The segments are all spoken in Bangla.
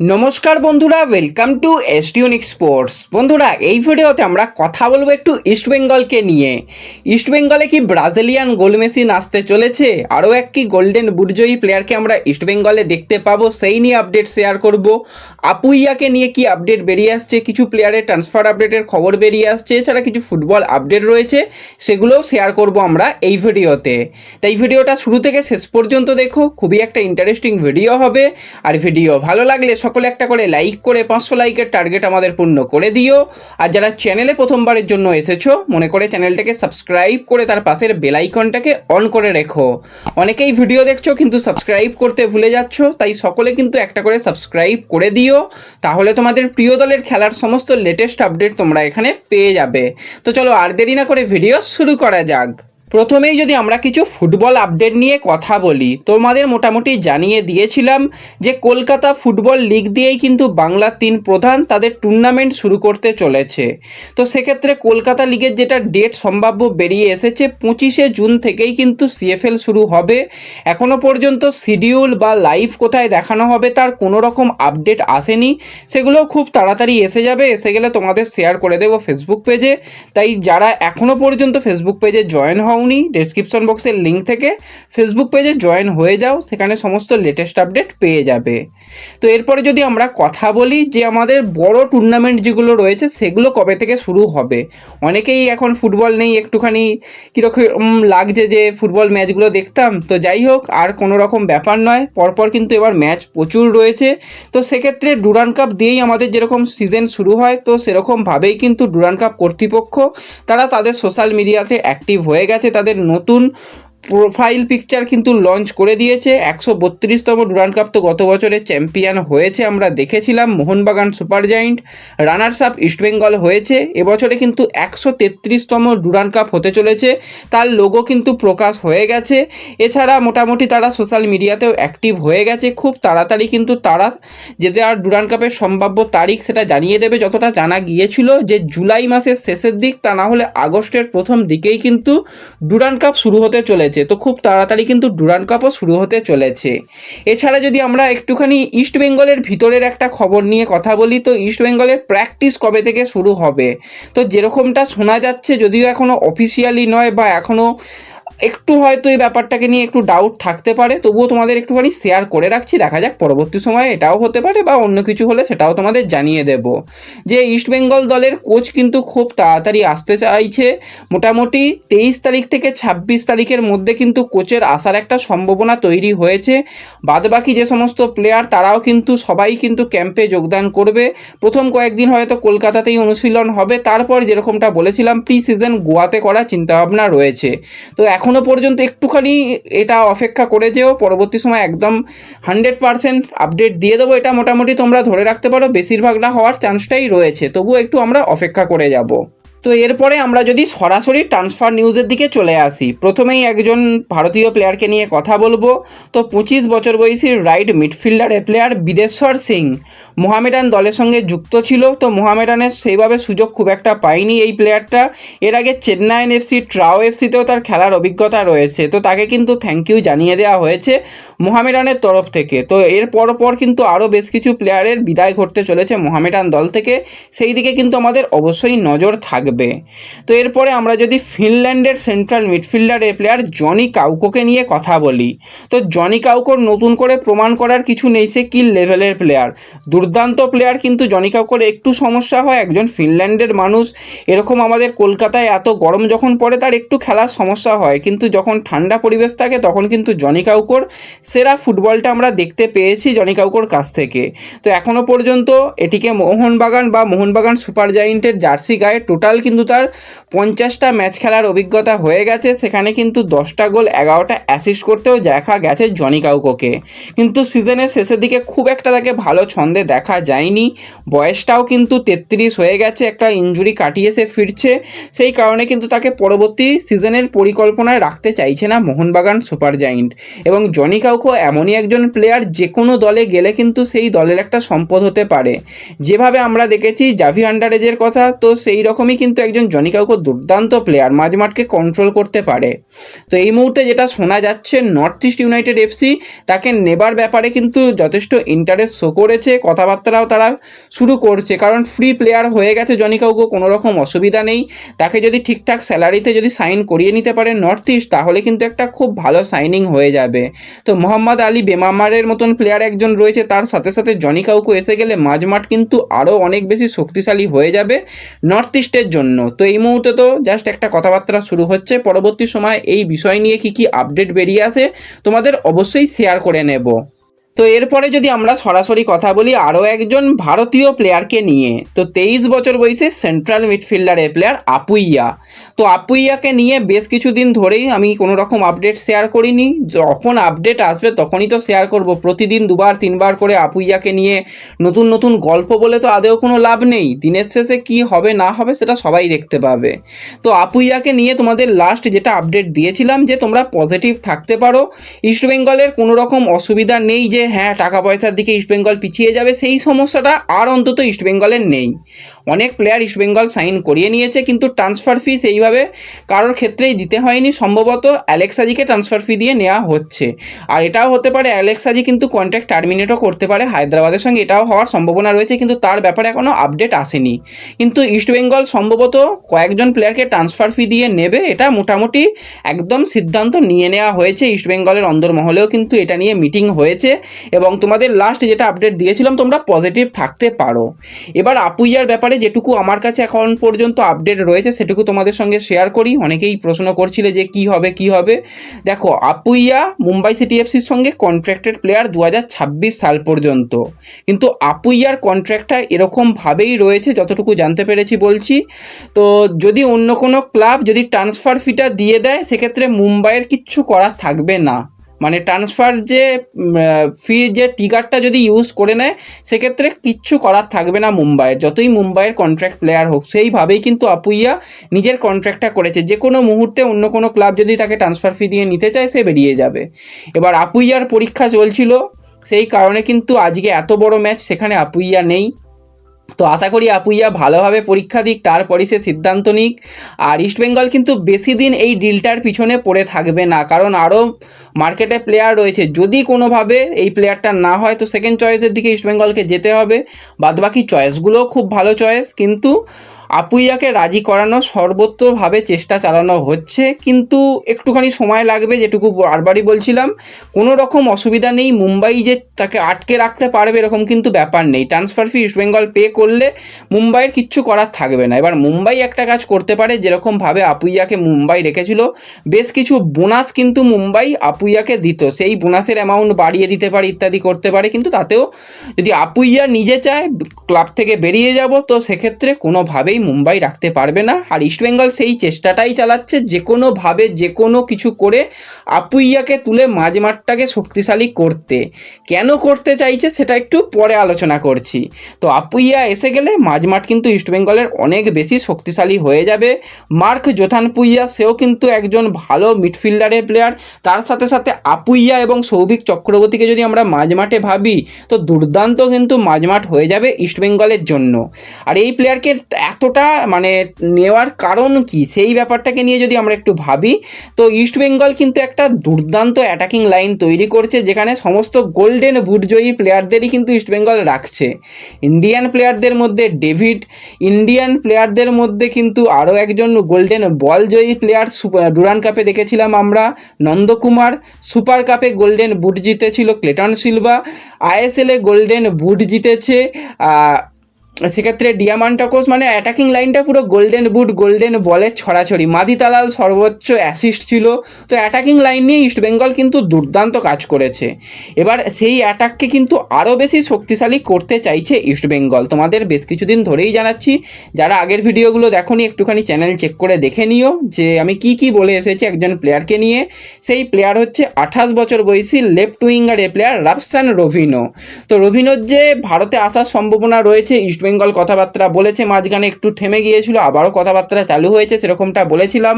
নমস্কার বন্ধুরা ওয়েলকাম টু এসটিউনিক স্পোর্টস বন্ধুরা, এই ভিডিওতে আমরা কথা বলব একটু ইস্টবেঙ্গলকে নিয়ে। ইস্টবেঙ্গলে কি ব্রাজিলিয়ান গোল মেশিন আসতে চলেছে? আরও এক কি গোল্ডেন বুটজয়ী প্লেয়ারকে আমরা ইস্টবেঙ্গলে দেখতে পাবো, সেই নিয়ে আপডেট শেয়ার করব। আপুইয়াকে নিয়ে কি আপডেট বেরিয়ে আসছে? কিছু প্লেয়ারের ট্রান্সফার আপডেটের খবর বেরিয়ে আসছে, এছাড়া কিছু ফুটবল আপডেট রয়েছে, সেগুলোও শেয়ার করব আমরা এই ভিডিওতে। তাই ভিডিওটা শুরু থেকে শেষ পর্যন্ত দেখো, খুবই একটা ইন্টারেস্টিং ভিডিও হবে। আর ভিডিও ভালো লাগলে সকলে একটা করে লাইক করে পাঁচশো লাইকের টার্গেট আমাদের পূর্ণ করে দিও। আর যারা চ্যানেলে প্রথমবারের জন্য এসেছ, মনে করে চ্যানেলটাকে সাবস্ক্রাইব করে তার পাশের বেলাইকনটাকে অন করে রেখো। অনেকেই ভিডিও দেখছ কিন্তু সাবস্ক্রাইব করতে ভুলে যাচ্ছ, তাই সকলে কিন্তু একটা করে সাবস্ক্রাইব করে দিও। তাহলে তোমাদের প্রিয় দলের খেলার সমস্ত লেটেস্ট আপডেট তোমরা এখানে পেয়ে যাবে। তো চলো আর দেরি না করে ভিডিও শুরু করা যাক। প্রথমেই যদি আমরা কিছু ফুটবল আপডেট নিয়ে কথা বলি, তোমাদের মোটামুটি জানিয়ে দিয়েছিলাম যে কলকাতা ফুটবল লিগ দিয়েই কিন্তু বাংলার তিন প্রধান তাদের টুর্নামেন্ট শুরু করতে চলেছে। তো সেক্ষেত্রে কলকাতা লিগের যেটা ডেট সম্ভাব্য বেরিয়ে এসেছে পঁচিশে জুন থেকেই কিন্তু সিএফএল শুরু হবে। এখনও পর্যন্ত শিডিউল বা লাইভ কোথায় দেখানো হবে তার কোনো রকম আপডেট আসেনি। সেগুলো খুব তাড়াতাড়ি এসে যাবে, এসে গেলে তোমাদের শেয়ার করে দেবো ফেসবুক পেজে তাই যারা এখনও পর্যন্ত ফেসবুক পেজে জয়েন হওনি ডেসক্রিপশন বক্সের লিঙ্ক থেকে। ফেসবুক পেজে জয়েন হয়ে যাও, সেখানে সমস্ত লেটেস্ট আপডেট পেয়ে যাবে। তো এরপরে যদি আমরা কথা বলি যে আমাদের বড় টুর্নামেন্ট যেগুলো রয়েছে, সেগুলো কবে থেকে শুরু হবে? অনেকেই এখন ফুটবল নেই, একটুখানি কীরকম লাগছে যে ফুটবল ম্যাচগুলো দেখতাম। তো যাই হোক, আর কোনো রকম ব্যাপার নয়, পরপর কিন্তু এবার ম্যাচ প্রচুর রয়েছে। তো সেক্ষেত্রে ডুরান কাপ দিয়েই আমাদের যেরকম সিজন শুরু হয়, তো সেরকমভাবেই কিন্তু ডুরান কাপ কর্তৃপক্ষ, তারা তাদের সোশ্যাল মিডিয়াতে অ্যাক্টিভ হয়ে গেছে। তাদের নতুন প্রোফাইল পিকচার কিন্তু লঞ্চ করে দিয়েছে। একশো বত্রিশতম ডুরান কাপ তো গত বছরে চ্যাম্পিয়ন হয়েছে, আমরা দেখেছিলাম। Mohun Bagan super giant runners up East Bengal হয়েছে। এবছরে কিন্তু একশো তেত্রিশতম ডুরান কাপ হতে চলেছে। তার লোগো কিন্তু প্রকাশ হয়ে গেছে। এছাড়া মোটামুটি তারা সোশ্যাল মিডিয়াতেও অ্যাক্টিভ হয়ে গেছে। খুব তাড়াতাড়ি কিন্তু তারা যেতে আর ডুরান কাপের সম্ভাব্য তারিখ সেটা জানিয়ে দেবে, যতটা জানা গিয়েছিল যে জুলাই মাসের শেষের দিক তা না হলে আগস্টের প্রথম দিকেই কিন্তু ডুরান কাপ শুরু হতে চলেছে। তো খুব তাড়াতাড়ি কিন্তু ডুরান কাপও শুরু হতে চলেছে। এছাড়া যদি আমরা একটুখানি ইস্ট বেঙ্গলের ভিতরের একটা খবর নিয়ে কথা বলি, তো ইস্ট বেঙ্গলের প্র্যাকটিস কবে থেকে শুরু হবে? তো যেরকমটা শোনা যাচ্ছে, যদিও এখনও অফিসিয়ালি নয় বা এখনও একটু হয়তো এই ব্যাপারটাকে নিয়ে একটু ডাউট থাকতে পারে, তবুও তোমাদের একটুখানি শেয়ার করে রাখছি। দেখা যাক পরবর্তী সময়ে এটাও হতে পারে বা অন্য কিছু হলে সেটাও তোমাদের জানিয়ে দেব। যে ইস্টবেঙ্গল দলের কোচ কিন্তু খুব তাড়াতাড়ি আসতে চাইছে। মোটামুটি তেইশ তারিখ থেকে ছাব্বিশ তারিখের মধ্যে কিন্তু কোচের আসার একটা সম্ভাবনা তৈরি হয়েছে। বাদবাকি যে সমস্ত প্লেয়ার তারাও কিন্তু সবাই কিন্তু ক্যাম্পে যোগদান করবে। প্রথম কয়েকদিন হয়তো কলকাতাতেই অনুশীলন হবে। তারপর যেরকমটা বলেছিলাম প্রি সিজন গোয়াতে করার চিন্তাভাবনা রয়েছে। তো এখনও পর্যন্ত একটুখানি এটা অপেক্ষা করে যেও। পরবর্তী সময় একদম হান্ড্রেড পারসেন্ট আপডেট দিয়ে দেবো এটা। মোটামুটি তোমরা ধরে রাখতে পারো। বেশিরভাগটা হওয়ার চান্সটাই রয়েছে। তবুও একটু আমরা অপেক্ষা করে যাব। তো এরপরে আমরা যদি সরাসরি ট্রান্সফার নিউজের দিকে চলে আসি, প্রথমেই একজন ভারতীয় প্লেয়ারকে নিয়ে কথা বলব। তো পঁচিশ বছর বয়সী right midfielder a player Bideshwar Singh, Mohammedan দলের সঙ্গে যুক্ত ছিল। তো মোহামেডানের সেইভাবে সুযোগ খুব একটা পায়নি এই প্লেয়ারটা এর আগে চেন্নাইন এফসি, ট্রাও এফসিতেও তার খেলার অভিজ্ঞতা রয়েছে। তো তাকে কিন্তু থ্যাংক ইউ জানিয়ে দেওয়া হয়েছে মোহামেডানের তরফ থেকে। তো এর পরপর কিন্তু আরও বেশ কিছু প্লেয়ারের বিদায় ঘটতে চলেছে মোহামেডান দল থেকে। সেই দিকে কিন্তু আমাদের অবশ্যই নজর থাকবে। তো এরপরে আমরা যদি ফিনল্যান্ডের সেন্ট্রাল মিডফিল্ডারের প্লেয়ার জনি কাউকোকে নিয়ে কথা বলি, তো জনি কাউকোর নতুন করে প্রমাণ করার কিছু নেই, সে কি লেভেলের প্লেয়ার দুর্দান্ত প্লেয়ার কিন্তু জনি কাউকোর একটু সমস্যা হয়, একজন ফিনল্যান্ডের মানুষ। এরকম আমাদের কলকাতায় এত গরম যখন পড়ে, তার একটু খেলার সমস্যা হয়। কিন্তু যখন ঠান্ডা পরিবেশ থাকে, তখন কিন্তু জনি কাউকোর সেরা ফুটবলটা আমরা দেখতে পেয়েছি জনি কাউকোর কাছ থেকে। তো এখনও পর্যন্ত এটিকে মোহনবাগান বা মোহনবাগান সুপার জায়েন্টের জার্সি গায়ে টোটাল কিন্তু তার পঞ্চাশটা ম্যাচ খেলার অভিজ্ঞতা হয়ে গেছে। সেখানে কিন্তু দশটা গোল, এগারোটা অ্যাসিস্ট করতেও দেখা গেছে জনি কাউকোকে। কিন্তু সিজনের শেষের দিকে খুব একটা তাকে ভালো ছন্দে দেখা যায়নি। বয়সটাও কিন্তু তেত্রিশ হয়ে গেছে, একটা ইঞ্জুরি কাটিয়ে সে ফিরছে। সেই কারণে কিন্তু তাকে পরবর্তী সিজনের পরিকল্পনায় রাখতে চাইছে না মোহনবাগান সুপার জায়েন্ট। এবং জনি কাউকো এমনই একজন প্লেয়ার যে কোনো দলে গেলে কিন্তু সেই দলের একটা সম্পদ হতে পারে। যেভাবে আমরা দেখেছি, জাভি আন্ডারেজের কথা, তো সেই রকমই কিন্তু কিন্তু একজন জনি কাউকে দুর্দান্ত প্লেয়ার মাঝমাঠকে কন্ট্রোল করতে পারে। তো এই মুহূর্তে যেটা শোনা যাচ্ছে নর্থ ইস্ট ইউনাইটেড এফসি তাকে নেবার ব্যাপারে কিন্তু যথেষ্ট ইন্টারেস্ট শো করেছে কথাবার্তারাও তারা শুরু করছে। কারণ ফ্রি প্লেয়ার হয়ে গেছে জনি কাউকে কোনো রকম অসুবিধা নেই। তাকে যদি ঠিকঠাক স্যালারিতে যদি সাইন করিয়ে নিতে পারে নর্থ ইস্ট তাহলে কিন্তু একটা খুব ভালো সাইনিং হয়ে যাবে। তো মোহাম্মদ আলী বেমামারের মতন প্লেয়ার একজন রয়েছে, তার সাথে সাথে জনি কাউকে এসে গেলে মাঝমাঠ কিন্তু আরও অনেক বেশি শক্তিশালী হয়ে যাবে। নর্থ ইস্টের জন্য। তো এই মুহূর্তে তো জাস্ট একটা কথাবার্তা শুরু হচ্ছে। পরবর্তী সময় এই বিষয় নিয়ে কি কি আপডেট বেরিয়ে আসে তোমাদের অবশ্যই শেয়ার করে নেব। তো এরপরে যদি আমরা সরাসরি কথা বলি আরও একজন ভারতীয় প্লেয়ারকে নিয়ে, তো তেইশ বছর বয়সে সেন্ট্রাল মিডফিল্ডারের প্লেয়ার আপুইয়া। তো আপুইয়াকে নিয়ে বেশ কিছুদিন ধরেই আমি কোনো রকম আপডেট শেয়ার করিনি। যখন আপডেট আসবে তখনই তো শেয়ার করব। প্রতিদিন দুবার, তিনবার করে আপুইয়াকে নিয়ে নতুন নতুন গল্প বলে তো আদেও কোনো লাভ নেই। দিনের শেষে কি হবে, না হবে সেটা সবাই দেখতে পাবে। তো আপুইয়াকে নিয়ে তোমাদের লাস্ট যেটা আপডেট দিয়েছিলাম যে তোমরা পজিটিভ থাকতে পারো। ইস্টবেঙ্গলের কোনো রকম অসুবিধা নেই যে হ্যাঁ টাকা পয়সার দিকে ইস্টবেঙ্গল পিছিয়ে যাবে, সেই সমস্যাটা আর অন্তত ইস্টবেঙ্গলের নেই। অনেক প্লেয়ার ইস্টবেঙ্গল সাইন করিয়ে নিয়েছে, কিন্তু ট্রান্সফার ফি সেইভাবে কারোর ক্ষেত্রেই দিতে হয়নি। সম্ভবত অ্যালেক্সাজিকে ট্রান্সফার ফি দিয়ে নেওয়া হচ্ছে। আর এটাও হতে পারে অ্যালেক্সাজি কিন্তু কন্ট্যাক্ট টার্মিনেটও করতে পারে হায়দ্রাবাদের সঙ্গে, এটাও হওয়ার সম্ভাবনা রয়েছে, কিন্তু তার ব্যাপারে এখনও আপডেট আসেনি। কিন্তু ইস্টবেঙ্গল সম্ভবত কয়েকজন প্লেয়ারকে ট্রান্সফার ফি দিয়ে নেবে, এটা মোটামুটি একদম সিদ্ধান্ত নিয়ে নেওয়া হয়েছে ইস্টবেঙ্গলের অন্দরমহলেও, কিন্তু এটা নিয়ে মিটিং হয়েছে। এবং তোমাদের লাস্ট যেটা আপডেট দিয়েছিলাম, তোমরা পজিটিভ থাকতে পারো। এবার আপুইয়ার ব্যাপারে যেটুকু আমার কাছে এখন পর্যন্ত আপডেট রয়েছে, সেটুকু তোমাদের সঙ্গে শেয়ার করি। অনেকেই প্রশ্ন করছিলে যে কি হবে কি হবে। দেখো আপুইয়া মুম্বাই সিটি এফসির সঙ্গে কন্ট্রাক্টেড প্লেয়ার দু হাজার ছাব্বিশ সাল পর্যন্ত। কিন্তু আপুইয়ার কন্ট্রাক্টটা এরকমভাবেই রয়েছে, যতটুকু জানতে পেরেছি বলছি। তো যদি অন্য কোনো ক্লাব যদি ট্রান্সফার ফিটা দিয়ে দেয়, সেক্ষেত্রে মুম্বাইয়ের কিচ্ছু করার থাকবে না। মানে ট্রান্সফার যে ফি যে টিকারটা যদি ইউজ করে নেয়, সেক্ষেত্রে কিচ্ছু করার থাকবে না মুম্বাইয়ের। যতই মুম্বাইয়ের কন্ট্রাক্ট প্লেয়ার হোক, সেইভাবেই কিন্তু আপুইয়া নিজের কন্ট্রাক্টটা করেছে। যে কোনো মুহূর্তে অন্য কোনো ক্লাব যদি তাকে ট্রান্সফার ফি দিয়ে নিতে চায়, সে বেরিয়ে যাবে। এবার আপুইয়ার পরীক্ষা চলছিল, সেই কারণে কিন্তু আজকে এত বড় ম্যাচ সেখানে আপুইয়া নেই। তো আশা করি আপুইয়া ভালোভাবে পরীক্ষা দিক, তারপরই সে সিদ্ধান্ত নিক। আর ইস্টবেঙ্গল কিন্তু বেশি দিন এই ডিলটার পিছনে পড়ে থাকবে না, কারণ আরও মার্কেটে প্লেয়ার রয়েছে। যদি কোনোভাবে এই প্লেয়ারটা না হয়, তো সেকেন্ড চয়েসের দিকে ইস্টবেঙ্গলকে যেতে হবে। বাদবাকি চয়েসগুলোও খুব ভালো চয়েস কিন্তু আপুইয়াকে রাজি করানো সর্বত্রভাবে চেষ্টা চালানো হচ্ছে, কিন্তু একটুখানি সময় লাগবে যেটুকু বারবারই বলছিলাম। কোনো রকম অসুবিধা নেই, মুম্বাই যে তাকে আটকে রাখতে পারবে এরকম কিন্তু ব্যাপার নেই। ট্রান্সফার ফি ইস্টবেঙ্গল পে করলে মুম্বাইয়ের কিচ্ছু করার থাকবে না। এবার মুম্বাই একটা কাজ করতে পারে, যেরকমভাবে আপুইয়াকে মুম্বাই রেখেছিল। বেশ কিছু বোনাস কিন্তু মুম্বাই আপুইয়াকে দিত। সেই বোনাসের অ্যামাউন্ট বাড়িয়ে দিতে পারে, ইত্যাদি করতে পারে। কিন্তু তাতেও যদি আপুইয়া নিজে চায় ক্লাব থেকে বেরিয়ে যাব, তো সেক্ষেত্রে কোনোভাবেই মুম্বাই রাখতে পারবে না। আর ইস্টবেঙ্গল সেই চেষ্টাটাই চালাচ্ছে যে কোনোভাবে যে কোনো কিছু করে আপুইয়াকে তুলে মাঝমাঠটাকে শক্তিশালী করতে। কেন করতে চাইছে সেটা একটু পরে আলোচনা করছি। তো আপুইয়া এসে গেলে মাঝমাঠ কিন্তু ইস্টবেঙ্গলের অনেক বেশি শক্তিশালী হয়ে যাবে। মার্ক জোথানপুইয়া সেও কিন্তু একজন ভালো মিডফিল্ডারের প্লেয়ার তার সাথে সাথে আপুইয়া এবং সৌভিক চক্রবর্তীকে যদি আমরা মাঝমাঠে ভাবি, তো দুর্দান্ত কিন্তু মাঝমাঠ হয়ে যাবে ইস্টবেঙ্গলের জন্য। আর এই প্লেয়ারকে এতটা মানে নেওয়ার কারণ কি? সেই ব্যাপারটাকে নিয়ে যদি আমরা একটু ভাবি, তো ইস্টবেঙ্গল কিন্তু একটা দুর্দান্ত অ্যাটাকিং লাইন তৈরি করছে, যেখানে সমস্ত গোল্ডেন বুটজয়ী প্লেয়ারদেরই কিন্তু ইস্টবেঙ্গল রাখছে। ইন্ডিয়ান প্লেয়ারদের মধ্যে ডেভিড ইন্ডিয়ান প্লেয়ারদের মধ্যে কিন্তু আরও একজন গোল্ডেন বল জয়ী প্লেয়ার ডুরান কাপে দেখেছিলাম আমরা, নন্দকুমার। সুপার কাপে গোল্ডেন বুট জিতেছিল ক্লেটন সিলভা আইএসএলে গোল্ডেন বুট জিতেছে সেক্ষেত্রে ডিয়ামান্টাকোস মানে অ্যাটাকিং লাইনটা পুরো গোল্ডেন বুট গোল্ডেন বলের ছড়াছড়ি। মাদি তালাল সর্বোচ্চ অ্যাসিস্ট ছিল। তো অ্যাটাকিং লাইন নিয়ে ইস্টবেঙ্গল কিন্তু দুর্দান্ত কাজ করেছে। এবার সেই অ্যাটাককে কিন্তু আরও বেশি শক্তিশালী করতে চাইছে ইস্টবেঙ্গল তোমাদের বেশ কিছুদিন ধরেই জানাচ্ছি। যারা আগের ভিডিওগুলো দেখোনি, একটুখানি চ্যানেল চেক করে দেখে নিও যে আমি কি কি বলে এসেছি একজন প্লেয়ারকে নিয়ে। সেই প্লেয়ার হচ্ছে আঠাশ বছর বয়সী লেফট উইঙ্গার এ প্লেয়ার রাফসান রভিনো। তো রভিনোর যে ভারতে আসার সম্ভাবনা রয়েছে ইস্ট ইস্টবেঙ্গল কথাবার্তা বলেছে, মাঝখানে একটু থেমে গিয়েছিল, আবারও কথাবার্তা চালু হয়েছে, সেরকমটা বলেছিলাম।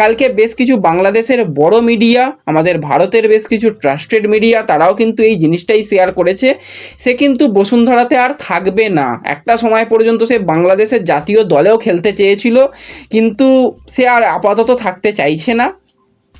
কালকে বেশ কিছু বাংলাদেশের বড় মিডিয়া, আমাদের ভারতের বেশ কিছু ট্রাস্টেড মিডিয়া, তারাও কিন্তু এই জিনিসটাই শেয়ার করেছে। সে কিন্তু বসুন্ধরাতে আর থাকবে না। একটা সময় পর্যন্ত সে বাংলাদেশের জাতীয় দলেও খেলতে চেয়েছিল, কিন্তু সে আর আপাতত থাকতে চাইছে না।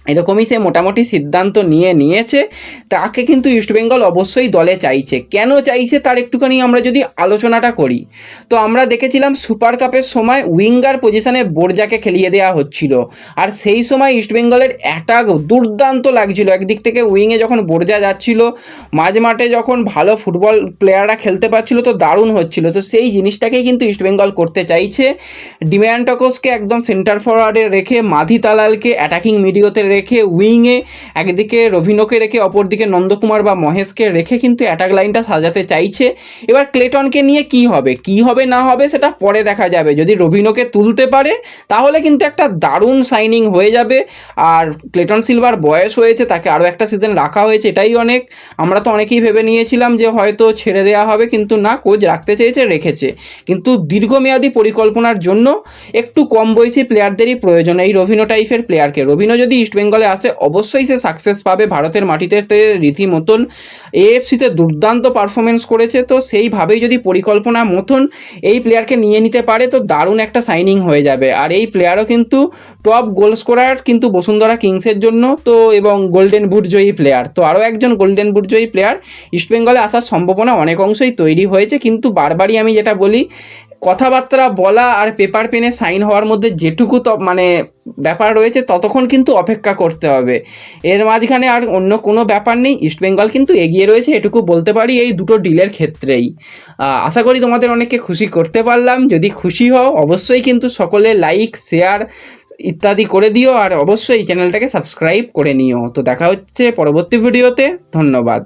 এরকমই সে মোটামুটি সিদ্ধান্ত নিয়ে নিয়েছে। তাকে কিন্তু ইস্টবেঙ্গল অবশ্যই দলে চাইছে। কেন চাইছে? তার একটুখানি আমরা যদি আলোচনাটা করি। তো আমরা দেখেছিলাম সুপার কাপের সময় উইঙ্গার পজিশনে বোরজাকে খেলিয়ে দেওয়া হচ্ছিল। আর সেই সময় ইস্টবেঙ্গলের অ্যাটাক দুর্দান্ত লাগছিল। একদিক থেকে উইংয়ে যখন বোরজা যাচ্ছিল, মাঝ মাঠে যখন ভালো ফুটবল প্লেয়াররা খেলতে পারছিল, তো দারুণ হচ্ছিল। তো সেই জিনিসটাকেই কিন্তু ইস্টবেঙ্গল করতে চাইছে। ডিম্যান্টকোসকে একদম সেন্টার ফরওয়ার্ডে রেখে মাধি তালালকে অ্যাটাকিং মিডিওতে রেখে উইংয়ে, একদিকে রভিনোকে রেখে অপরদিকে নন্দকুমার বা মহেশকে রেখে কিন্তু অ্যাটাক লাইনটা সাজাতে চাইছে। এবার ক্লেটনকে নিয়ে কি হবে? কি হবে, না হবে সেটা পরে দেখা যাবে। যদি রভিনোকে তুলতে পারে, তাহলে কিন্তু একটা দারুণ সাইনিং হয়ে যাবে। আর ক্লেটন সিলভার বয়স হয়েছে, তাকে আরও একটা সিজন রাখা হয়েছে, এটাই অনেক। আমরা তো অনেকেই ভেবে নিয়েছিলাম যে হয়তো ছেড়ে দেওয়া হবে, কিন্তু না, কোচ রাখতে চেয়েছে, রেখেছে। কিন্তু দীর্ঘমেয়াদী পরিকল্পনার জন্য একটু কম বয়সী প্লেয়ারদেরই প্রয়োজন এই রভিনো টাইপের প্লেয়ারকে। রভিনো যদি ইস্টবেঙ্গলে আসে অবশ্যই সে সাকসেস পাবে। ভারতের মাটিতে রীতিমতন এএফসিতে দুর্দান্ত পারফরমেন্স করেছে। তো সেইভাবেই যদি পরিকল্পনা মতন এই প্লেয়ারকে নিয়ে নিতে পারে, তো দারুণ একটা সাইনিং হয়ে যাবে। আর এই প্লেয়ারও কিন্তু টপ গোল স্কোরার কিন্তু বসুন্ধরা কিংসের জন্য, তো এবং গোল্ডেন বুট জয়ী প্লেয়ার তো আরও একজন গোল্ডেন বুট জয়ী প্লেয়ার ইস্টবেঙ্গলে আসার সম্ভাবনা অনেক অংশই তৈরি হয়েছে। কিন্তু বারবারই আমি যেটা বলি কথাবার্তা বলা আর পেপার পেনে সাইন হওয়ার মধ্যে যেটুকু মানে ব্যাপার রয়েছে, ততক্ষণ কিন্তু অপেক্ষা করতে হবে। এর মাঝখানে আর অন্য কোনো ব্যাপার নেই ইস্টবেঙ্গল কিন্তু এগিয়ে রয়েছে, এটুকু বলতে পারি এই দুটো ডিলের ক্ষেত্রেই। আশা করি তোমাদের অনেককে খুশি করতে পারলাম, যদি খুশি হও অবশ্যই কিন্তু সকলে লাইক, শেয়ার ইত্যাদি করে দিও, আর অবশ্যই চ্যানেলটাকে সাবস্ক্রাইব করে নিও। তো দেখা হচ্ছে পরবর্তী ভিডিওতে, ধন্যবাদ।